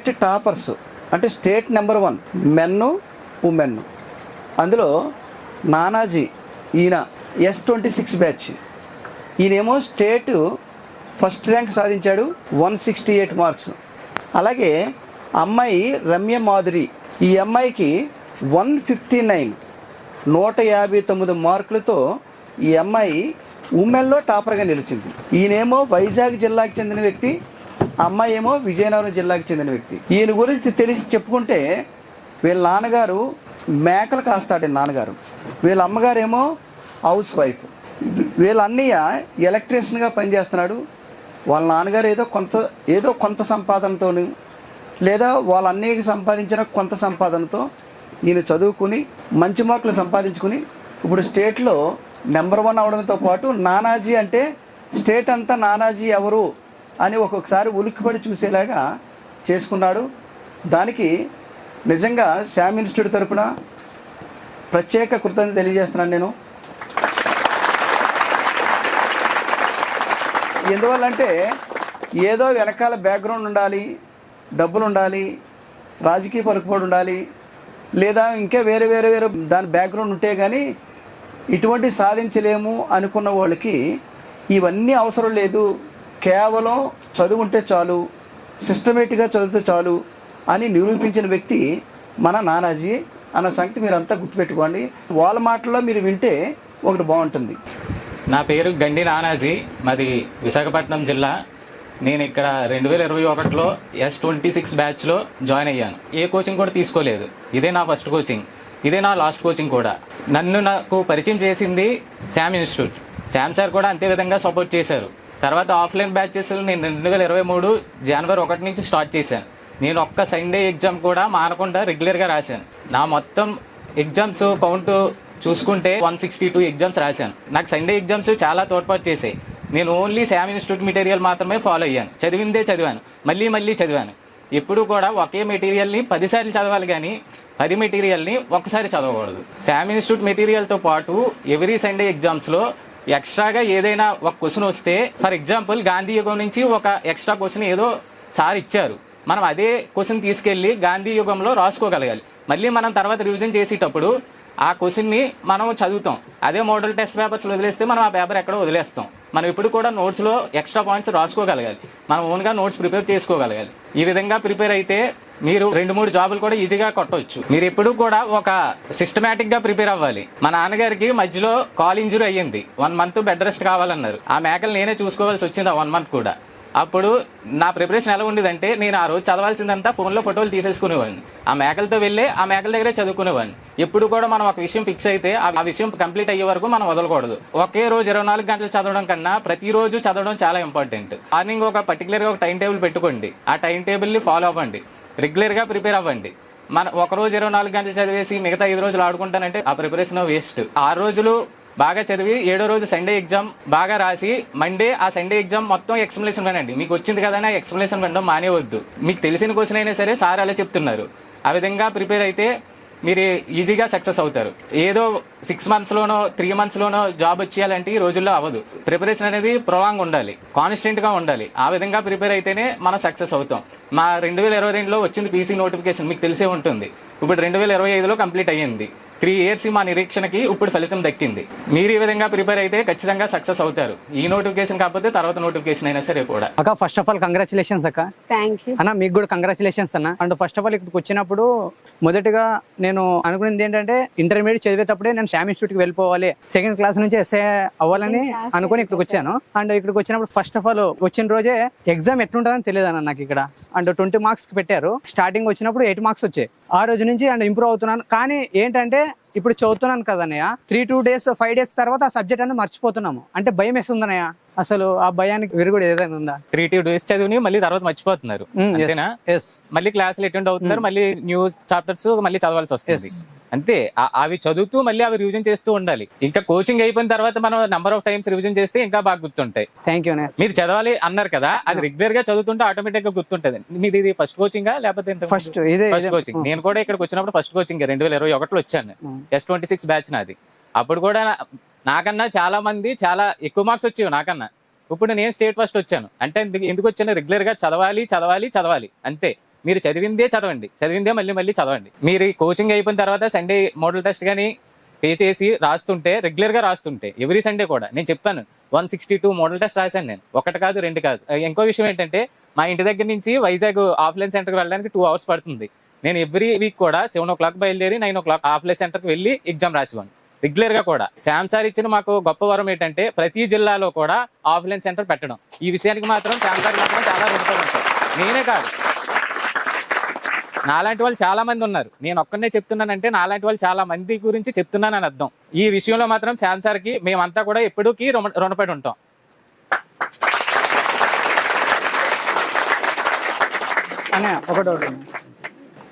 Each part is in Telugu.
స్టేట్ టాపర్స్ అంటే state number one men women అందులో నానాజీ ఈయన ఎస్ ట్వంటీ సిక్స్ బ్యాచ్. ఈయనేమో స్టేట్ ఫస్ట్ ర్యాంక్ సాధించాడు వన్ సిక్స్టీ ఎయిట్ మార్క్స్. అలాగే అమ్మాయి రమ్య మాధురి ఈ అమ్మాయికి వన్ ఫిఫ్టీ నైన్ నూట యాభై తొమ్మిది మార్కులతో ఈ అమ్మాయి ఉమెన్లో టాపర్గా నిలిచింది. ఈయనేమో వైజాగ్ జిల్లాకి చెందిన వ్యక్తి అమ్మాయి ఏమో విజయనగరం జిల్లాకి చెందిన వ్యక్తి. ఈయన గురించి తెలిసి చెప్పుకుంటే వీళ్ళ నాన్నగారు మేకలు కాస్తాడు నాన్నగారు. వీళ్ళ అమ్మగారేమో హౌస్ వైఫ్. వీళ్ళ అన్నయ్య ఎలక్ట్రీషియన్గా పనిచేస్తున్నాడు. వాళ్ళ నాన్నగారు ఏదో కొంత ఏదో కొంత సంపాదనతో లేదా వాళ్ళ అన్నయ్యకి సంపాదించిన కొంత సంపాదనతో ఈయన చదువుకుని మంచి మార్కులు సంపాదించుకుని ఇప్పుడు స్టేట్లో నెంబర్ వన్ అవడంతో పాటు నానాజీ అంటే స్టేట్ అంతా నానాజీ ఎవరు? అని ఒక్కొక్కసారి ఉలిక్కిపడి చూసేలాగా చేసుకున్నాడు. దానికి నిజంగా శామ్ ఇన్స్టిట్యూట్ తరపున ప్రత్యేక కృతజ్ఞత తెలియజేస్తున్నాను నేను. ఎందువల్లంటే ఏదో వెనకాల బ్యాక్గ్రౌండ్ ఉండాలి డబ్బులు ఉండాలి రాజకీయ పలుకుబడి ఉండాలి లేదా ఇంకా వేరే వేరే వేరే దాని బ్యాక్గ్రౌండ్ ఉంటే కానీ ఇటువంటి సాధించలేము అనుకున్న వాళ్ళకి ఇవన్నీ అవసరం లేదు. కేవలం చదువుంటే చాలు సిస్టమేటిక్గా చదివితే చాలు అని నిరూపించిన వ్యక్తి మన నానాజీ అన్న సంగతి మీరు అంతా గుర్తుపెట్టుకోండి. వాళ్ళ మాటల్లో మీరు వింటే ఒకటి బాగుంటుంది. నా పేరు గండి నానాజీ మాది విశాఖపట్నం జిల్లా. నేను ఇక్కడ రెండు వేల ఇరవై ఒకటిలో ఎస్ ట్వంటీ సిక్స్ బ్యాచ్లో జాయిన్ అయ్యాను. ఏ కోచింగ్ కూడా తీసుకోలేదు. ఇదే నా ఫస్ట్ కోచింగ్ ఇదే నా లాస్ట్ కోచింగ్ కూడా. నన్ను నాకు పరిచయం చేసింది శామ్ ఇన్స్టిట్యూట్ శామ్ సార్ కూడా అంతే విధంగా సపోర్ట్ చేశారు. తర్వాత ఆఫ్లైన్ బ్యాచెస్ నేను రెండు వేల ఇరవై మూడు జనవరి ఒకటి నుంచి స్టార్ట్ చేశాను. నేను ఒక్క సండే ఎగ్జామ్ కూడా మానకుండా రెగ్యులర్గా రాశాను. నా మొత్తం ఎగ్జామ్స్ కౌంట్ చూసుకుంటే వన్ సిక్స్టీ టూ ఎగ్జామ్స్ రాశాను. నాకు సండే ఎగ్జామ్స్ చాలా తోడ్పాటు చేసాయి నేను ఓన్లీ శామ్ ఇన్స్టిట్యూట్ మెటీరియల్ మాత్రమే ఫాలో అయ్యాను. చదివిందే చదివాను. మళ్ళీ మళ్ళీ చదివాను. ఎప్పుడు కూడా ఒకే మెటీరియల్ని పదిసార్లు చదవాలి కానీ పది మెటీరియల్ని ఒక్కసారి చదవకూడదు. శామ్ ఇన్స్టిట్యూట్ మెటీరియల్తో పాటు ఎవ్రీ సండే ఎగ్జామ్స్లో ఎక్స్ట్రాగా ఏదైనా ఒక క్వశ్చన్ వస్తే ఫర్ ఎగ్జాంపుల్ గాంధీ యుగం నుంచి ఒక ఎక్స్ట్రా క్వశ్చన్ ఏదో సార్ ఇచ్చారు. మనం అదే క్వశ్చన్ తీసుకెళ్ళి గాంధీ యుగంలో రాసుకోగలగాలి. మళ్ళీ మనం తర్వాత రివిజన్ చేసేటప్పుడు ఆ క్వశ్చన్ని మనం చదువుతాం. అదే మోడల్ టెస్ట్ పేపర్స్ వదిలేస్తే మనం ఆ పేపర్ ఎక్కడో వదిలేస్తాం. మనం ఇప్పుడు కూడా నోట్స్లో ఎక్స్ట్రా పాయింట్స్ రాసుకోగలగాలి. మనం ఓన్గా నోట్స్ ప్రిపేర్ చేసుకోగలగాలి. ఈ విధంగా ప్రిపేర్ అయితే మీరు రెండు మూడు జాబులు కూడా ఈజీగా కొట్టవచ్చు మీరు ఎప్పుడు కూడా ఒక సిస్టమేటిక్గా ప్రిపేర్ అవ్వాలి. మా నాన్నగారికి మధ్యలో కాల్ ఇంజురీ అయ్యింది. వన్ మంత్ బెడ్ రెస్ట్ కావాలన్నారు. ఆ మేకలు నేనే చూసుకోవాల్సి వచ్చింది ఆ వన్ మంత్ కూడా. అప్పుడు నా ప్రిపరేషన్ ఎలా ఉండేదంటే నేను ఆ రోజు చదవాల్సిందంతా ఫోన్లో ఫోటోలు తీసేసుకునేవాడిని. ఆ మేకలతో వెళ్ళి ఆ మేకల దగ్గరే చదువుకునేవాడిని. ఎప్పుడు కూడా మనం ఒక విషయం ఫిక్స్ అయితే ఆ విషయం కంప్లీట్ అయ్యే వరకు మనం వదలకూడదు. ఒకే రోజు ఇరవై నాలుగు గంటలు చదవడం కన్నా ప్రతిరోజు చదవడం చాలా ఇంపార్టెంట్ మార్నింగ్ ఒక పర్టికులర్గా ఒక టైం టేబుల్ పెట్టుకోండి. ఆ టైం టేబుల్ని ఫాలో అవ్వండి. రెగ్యులర్గా ప్రిపేర్ అవ్వండి. మన ఒక రోజు ఇరవై నాలుగు గంటలు చదివేసి మిగతా ఐదు రోజులు ఆడుకుంటానంటే ఆ ప్రిపరేషన్ వేస్ట్ ఆరు రోజులు బాగా చదివి ఏడో రోజు సండే ఎగ్జామ్ బాగా రాసి మండే ఆ సండే ఎగ్జామ్ మొత్తం ఎక్స్ప్లెనేషన్ వినండి. మీకు వచ్చింది కదా ఎక్స్ప్లెనేషన్ వినడం మానేవద్దు మీకు తెలిసిన క్వశ్చన్ అయినా సరే సార్ అలా చెప్తున్నారు. ఆ విధంగా ప్రిపేర్ అయితే మీరు ఈజీగా సక్సెస్ అవుతారు. ఏదో సిక్స్ మంత్స్లోనో త్రీ మంత్స్లోనో జాబ్ వచ్చేయాలంటే ఈ రోజుల్లో అవ్వదు. ప్రిపరేషన్ అనేది ప్రొలాంగ్ ఉండాలి. కాన్స్టెంట్గా ఉండాలి. ఆ విధంగా ప్రిపేర్ అయితేనే మనం సక్సెస్ అవుతాం. మా రెండు వేల ఇరవై రెండులో వచ్చింది పీసీ నోటిఫికేషన్ మీకు తెలిసే ఉంటుంది. ఇప్పుడు రెండు వేల ఇరవై ఐదులో కంప్లీట్ అయ్యింది. త్రీ ఇయర్స్ మా నిరీక్షణకి ఇప్పుడు ఫలితం దక్కింది. మీరు ఈ విధంగా ప్రిపేర్ అయితే ఖచ్చితంగా సక్సెస్ అవుతారు. ఈ నోటిఫికేషన్ కాకపోతే తర్వాత నోటిఫికేషన్ అయినా సరే కూడా. అక్క ఫస్ట్ ఆఫ్ ఆల్ కంగ్రాచులేషన్స్ అక్క. థ్యాంక్ యూ అన్న మీకు కూడా కంగ్రాచులేషన్స్ అన్న. అండ్ ఫస్ట్ ఆఫ్ ఆల్ ఇక్కడికి వచ్చినప్పుడు మొదటగా నేను అనుకున్నది ఏంటంటే ఇంటర్మీడియట్ చదివేటప్పుడే నేను శామ్ ఇన్స్టిట్యూట్కి వెళ్ళిపోవాలి. సెకండ్ క్లాస్ నుంచి ఎస్ఏ అవ్వాలని అనుకుని ఇక్కడికి వచ్చాను. అండ్ ఇక్కడికి వచ్చినప్పుడు ఫస్ట్ ఆఫ్ ఆల్ వచ్చిన రోజే ఎగ్జామ్ ఎట్లుంటుందని తెలియదు అన్న నాకు ఇక్కడ. అండ్ ట్వంటీ మార్క్స్ పెట్టారు. స్టార్టింగ్ వచ్చినప్పుడు ఎయిట్ మార్క్స్ వచ్చాయి. ఆ రోజు నుంచి అండ్ ఇంప్రూవ్ అవుతున్నాను. కానీ ఏంటంటే ఇప్పుడు చదువుతున్నాను కదన్నయ్య three two days five days తర్వాత ఆ సబ్జెక్ట్ అనేది మర్చిపోతున్నాము. అంటే భయం వేస్తుందన్నయ్య అసలు ఆ భయానికి విరుగుడు ఏదైనా ఉందా? త్రీ టూ డేస్ చదివి మళ్ళీ తర్వాత మర్చిపోతున్నారు. అంతేనా? ఎస్ మళ్ళీ క్లాసులు అటెండ్ అవుతున్నారు మళ్ళీ న్యూస్ చాప్టర్స్ మళ్ళీ చదవాల్సి వస్తుంది. అంతే. అవి చదువుతూ మళ్ళీ అవి రివిజన్ చేస్తూ ఉండాలి. ఇంకా కోచింగ్ అయిపోయిన తర్వాత మనం నెంబర్ ఆఫ్ టైమ్స్ రివిజన్ చేస్తే ఇంకా బాగా గుర్తుంటాయి. థ్యాంక్ యూ మీరు చదవాలి అన్నారు కదా అది రెగ్యులర్గా చదువుతుంటే ఆటోమేటిక్గా గుర్తుంటది. మీది ఇది ఫస్ట్ కోచింగ్ లేకపోతే ఫస్ట్. కోచింగ్ నేను కూడా ఇక్కడికి వచ్చినప్పుడు ఫస్ట్ కోచింగ్ రెండు వేల ఇరవై ఒకటిలో వచ్చాను. ఎస్ ట్వంటీ సిక్స్ బ్యాచ్ నాది. అప్పుడు కూడా నాకన్నా చాలా మంది చాలా ఎక్కువ మార్క్స్ వచ్చేవి నాకన్నా. ఇప్పుడు నేను స్టేట్ ఫస్ట్ వచ్చాను. అంటే ఎందుకు వచ్చాను రెగ్యులర్గా చదవాలి చదవాలి చదవాలి. అంతే. మీరు చదివిందే చదవండి. చదివిందే మళ్ళీ మళ్ళీ చదవండి. మీరు కోచింగ్ అయిపోయిన తర్వాత సండే మోడల్ టెస్ట్ కానీ పే చేసి రాస్తుంటే రెగ్యులర్గా రాస్తుంటే ఎవ్రీ సండే కూడా నేను చెప్పాను one sixty two model test రాశాను నేను. ఒకటి కాదు రెండు కాదు. ఇంకో విషయం ఏంటంటే మా ఇంటి దగ్గర నుంచి వైజాగ్ ఆఫ్లైన్ సెంటర్కి వెళ్ళడానికి టూ అవర్స్ పడుతుంది. నేను ఎవ్రీ వీక్ కూడా సెవెన్ ఓ క్లాక్ బయలుదేరి నైన్ ఓ క్లాక్ ఆఫ్లైన్ సెంటర్కి వెళ్ళి ఎగ్జామ్ రాసేవాను రెగ్యులర్గా కూడా. శామ్ సార్ ఇచ్చిన మాకు గొప్ప వరం ఏంటంటే ప్రతి జిల్లాలో కూడా ఆఫ్లైన్ సెంటర్ పెట్టడం. ఈ విషయానికి మాత్రం శామ్ సార్ మాత్రం చాలా రుణపడి నేనే కాదు. నాలాంటి వాళ్ళు చాలా మంది ఉన్నారు. నేను ఒక్కనే చెప్తున్నానంటే నాలాంటి వాళ్ళు చాలా మంది గురించి చెప్తున్నానని అర్థం. ఈ విషయంలో మాత్రం శామ్ సార్కి మేమంతా కూడా ఎప్పటికీ రుణ- రుణపడి ఉంటాం. అనే ఒక డౌట్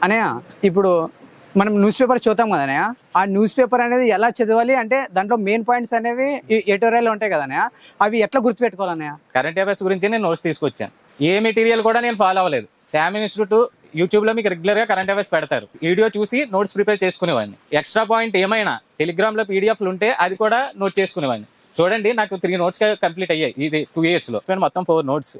అనయ్య ఇప్పుడు మనం న్యూస్ పేపర్ చదువుతాం కదా అన్నయ్య ఆ న్యూస్ పేపర్ అనేది ఎలా చదవాలి అంటే దాంట్లో మెయిన్ పాయింట్స్ అనేవి ఎటోరియల్ ఉంటాయి కదా అన్నయ్య అవి ఎట్లా గుర్తుపెట్టుకోవాలన్నయ్య కరెంట్ అఫైర్స్ గురించి నేను నోట్స్ తీసుకొచ్చాను. ఏ మెటీరియల్ కూడా నేను ఫాలో అవ్వలేదు. శామ్ ఇన్స్టిట్యూట్ యూట్యూబ్లో మీకు రెగ్యులర్గా కరెంట్ అఫైర్స్ పెడతారు. వీడియో చూసి నోట్స్ ప్రిపేర్ చేసుకునేవాడిని. ఎక్స్ట్రా పాయింట్ ఏమైనా టెలిగ్రామ్లో పీడిఎఫ్లు ఉంటే అది కూడా నోట్ చేసుకునేవాడిని. చూడండి నాకు త్రీ నోట్స్ కంప్లీట్ అయ్యాయి. ఇది టూ ఇయర్స్లో. నేను మొత్తం ఫోర్ నోట్స్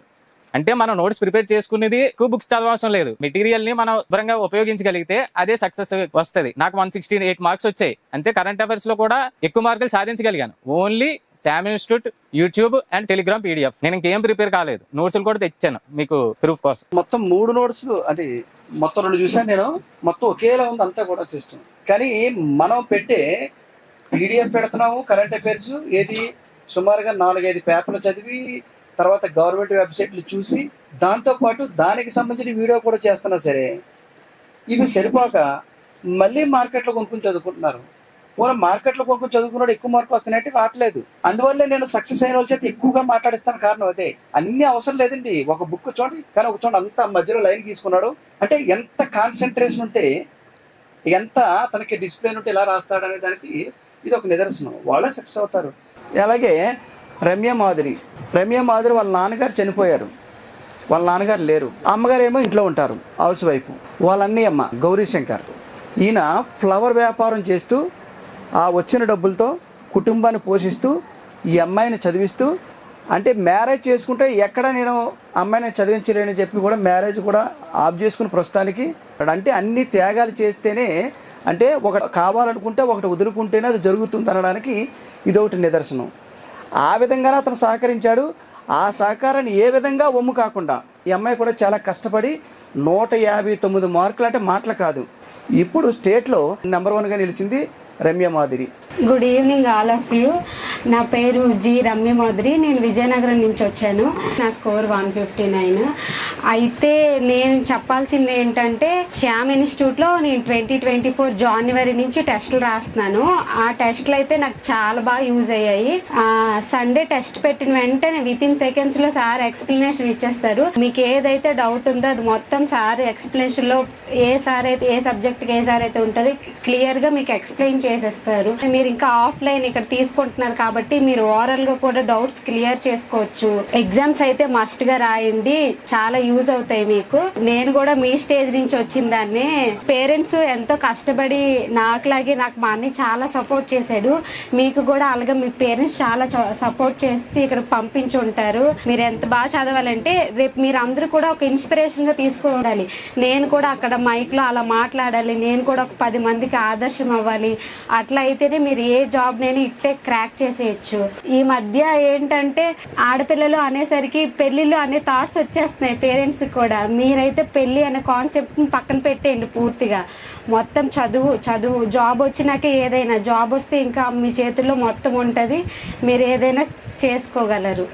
అంటే మనం నోట్స్ ప్రిపేర్ చేసుకునేది ఎక్కువ బుక్స్ చదవవసరం లేదు. మెటీరియల్ని మనం దూరంగా ఉపయోగించగలిగితే అదే సక్సెస్ వస్తుంది. నాకు వన్ సిక్స్టీ ఎయిట్ మార్క్స్ వచ్చాయి. అంతే కరెంట్ అఫైర్స్లో కూడా ఎక్కువ మార్కులు సాధించగలిగాను. Only Shyam institute YouTube and Telegram PDF నేను ఇంకేం ప్రిపేర్ కాలేదు. నోట్స్ కూడా తెచ్చాను మీకు ప్రూఫ్ కోసం. మొత్తం మూడు నోట్స్ అంటే మొత్తం రెండు చూసాను నేను. మొత్తం ఒకేలా ఉంది అంతా కూడా సిస్టమ్ కానీ మనం పెట్టే పీడిఎఫ్ పెడుతున్నాము కరెంట్ అఫైర్స్ ఏది? సుమారుగా నాలుగైదు పేపర్లు చదివి తర్వాత గవర్నమెంట్ వెబ్సైట్లు చూసి దాంతోపాటు దానికి సంబంధించిన వీడియో కూడా చేస్తున్నా సరే ఇవి సరిపోక మళ్ళీ మార్కెట్లో కొనుక్కుని చదువుకుంటున్నారు. పోనీ మార్కెట్లో కొనుక్కుని చదువుకున్నాడు ఎక్కువ మార్కులు వస్తున్నాయంటే రావట్లేదు. అందువల్లే నేను సక్సెస్ అయిన వాళ్ళ చేత ఎక్కువగా మాట్లాడిస్తాను కారణం అదే. అన్ని అవసరం లేదండి. ఒక బుక్ చూడండి. కానీ ఒక చూడండి అంత మధ్యలో లైన్ తీసుకున్నాడు అంటే ఎంత కాన్సన్ట్రేషన్ ఉంటే ఎంత తనకి డిసిప్లిన్ ఉంటే ఎలా రాస్తాడనే దానికి ఇది ఒక నిదర్శనం. వాళ్ళే సక్సెస్ అవుతారు. అలాగే రమ్య మాధురి. రమ్య మాధురి వాళ్ళ నాన్నగారు చనిపోయారు. వాళ్ళ నాన్నగారు లేరు. అమ్మగారు ఏమో ఇంట్లో ఉంటారు. Housewife. వాళ్ళన్నీ అమ్మ గౌరీ శంకర్ ఈయన ఫ్లవర్ వ్యాపారం చేస్తూ ఆ వచ్చిన డబ్బులతో కుటుంబాన్ని పోషిస్తూ ఈ అమ్మాయిని చదివిస్తూ అంటే మ్యారేజ్ చేసుకుంటే ఎక్కడ నేను అమ్మాయిని చదివించలేని చెప్పి కూడా మ్యారేజ్ కూడా ఆఫ్ చేసుకుని ప్రస్తుతానికి అంటే అన్ని త్యాగాలు చేస్తేనే అంటే ఒకటి కావాలనుకుంటే ఒకటి వదులుకుంటేనే అది జరుగుతుంది అనడానికి ఇదొకటి నిదర్శనం. ఆ విధంగానే అతను సహకరించాడు. ఆ సహకారాన్ని ఏ విధంగా ఒమ్ము కాకుండా ఈ అమ్మాయి కూడా చాలా కష్టపడి నూట యాభై తొమ్మిది మార్కులు అంటే మాటలు కాదు. ఇప్పుడు స్టేట్లో నెంబర్ వన్గా నిలిచింది Ramya Madhuri good evening all of you. నా పేరు జి రమ్య మాధురి నేను విజయనగరం నుంచి వచ్చాను. నా స్కోర్ వన్ ఫిఫ్టీ నైన్. అయితే నేను చెప్పాల్సింది ఏంటంటే శ్యామ్ ఇన్స్టిట్యూట్లో నేను ట్వంటీ ట్వంటీ ఫోర్ జనవరి నుంచి టెస్టులు రాస్తున్నాను. ఆ టెస్టులు అయితే నాకు చాలా బాగా యూజ్ అయ్యాయి. సండే టెస్ట్ పెట్టిన వెంటనే విత్ ఇన్ సెకండ్స్లో సార్ ఎక్స్ప్లెనేషన్ ఇచ్చేస్తారు. మీకు ఏదైతే డౌట్ ఉందో అది మొత్తం సార్ ఎక్స్ప్లెనేషన్లో ఏ సార్ అయితే ఏ సబ్జెక్ట్కి ఏ సార్ అయితే ఉంటారో క్లియర్గా మీకు ఎక్స్ప్లెయిన్ చేసేస్తారు. మీరు ఇంకా ఆఫ్లైన్ ఇక్కడ తీసుకుంటున్నారు కాబట్టి మీరు ఓరల్గా కూడా డౌట్స్ క్లియర్ చేసుకోవచ్చు. ఎగ్జామ్స్ అయితే మస్ట్గా రాయండి. చాలా యూజ్ అవుతాయి మీకు. నేను కూడా మీ స్టేజ్ నుంచి వచ్చిన దాన్ని పేరెంట్స్ ఎంతో కష్టపడి నాకులాగే నాకు మా అన్ని చాలా సపోర్ట్ చేశాడు. మీకు కూడా అలాగే మీ పేరెంట్స్ చాలా సపోర్ట్ చేసి ఇక్కడ పంపించి ఉంటారు. మీరు ఎంత బాగా చదవాలంటే రేపు మీరు అందరూ కూడా ఒక ఇన్స్పిరేషన్గా తీసుకోవాలి నేను కూడా అక్కడ మైక్లో అలా మాట్లాడాలి. నేను కూడా ఒక పది మందికి ఆదర్శం అవ్వాలి. అట్లా అయితేనే మీరు ఏ జాబ్ నేను ఇట్టే క్రాక్ చేసి చేసేయచ్చు. ఈ మధ్య ఏంటంటే ఆడపిల్లలు అనేసరికి పెళ్ళిళ్ళు అనే థాట్స్ వచ్చేస్తున్నాయి పేరెంట్స్ కూడా. మీరైతే పెళ్ళి అనే కాన్సెప్ట్ పక్కన పెట్టేయండి పూర్తిగా. మొత్తం చదువు చదువు జాబ్ వచ్చినాక ఏదైనా జాబ్ వస్తే ఇంకా మీ చేతుల్లో మొత్తం ఉంటుంది. మీరు ఏదైనా చేసుకోగలరు.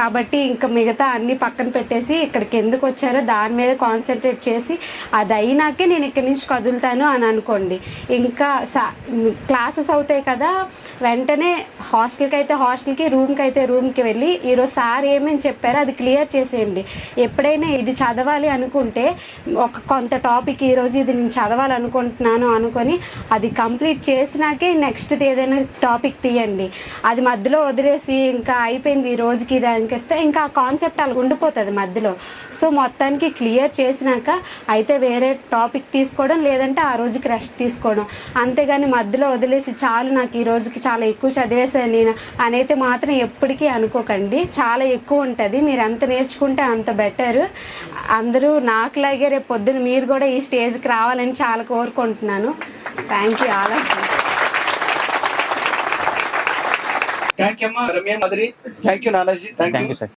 కాబట్టి ఇంకా మిగతా అన్ని పక్కన పెట్టేసి ఇక్కడికి ఎందుకు వచ్చారో దాని మీద కాన్సన్ట్రేట్ చేసి అది అయినాకే నేను ఇక్కడి నుంచి కదులుతాను అని అనుకోండి. ఇంకా క్లాసెస్ అవుతాయి కదా వెంటనే హాస్టల్కి అయితే హాస్టల్కి రూమ్కి అయితే రూమ్కి వెళ్ళి ఈరోజు సార్ ఏమేమి చెప్పారో అది క్లియర్ చేసేయండి. ఎప్పుడైనా ఇది చదవాలి అనుకుంటే ఒక కొంత టాపిక్ ఈరోజు ఇది నేను చదవాలనుకుంటున్నాను అనుకొని అది కంప్లీట్ చేసినాకే నెక్స్ట్ ఏదైనా టాపిక్ తీయండి. అది మధ్యలో వదిలేసి ఇంకా అయిపోయింది ఈ రోజుకి దానికి అని ఇంకా ఆ కాన్సెప్ట్ అలా ఉండిపోతుంది మధ్యలో. సో మొత్తానికి క్లియర్ చేసినాక అయితే వేరే టాపిక్ తీసుకోవడం లేదంటే ఆ రోజుకి రెస్ట్ తీసుకోవడం. అంతేగాని మధ్యలో వదిలేసి చాలు నాకు ఈ రోజుకి చాలా ఎక్కువ చదివేసాను నేను అనైతే మాత్రం ఎప్పటికీ అనుకోకండి. చాలా ఎక్కువ ఉంటుంది. మీరు ఎంత నేర్చుకుంటే అంత బెటర్ అందరూ నాకులాగే రేపు పొద్దున మీరు కూడా ఈ స్టేజ్కి రావాలని చాలా కోరుకుంటున్నాను. Thank you all of you thank you అమ్మా Ramya Madhuri thank you Nanaji thank thank you you sir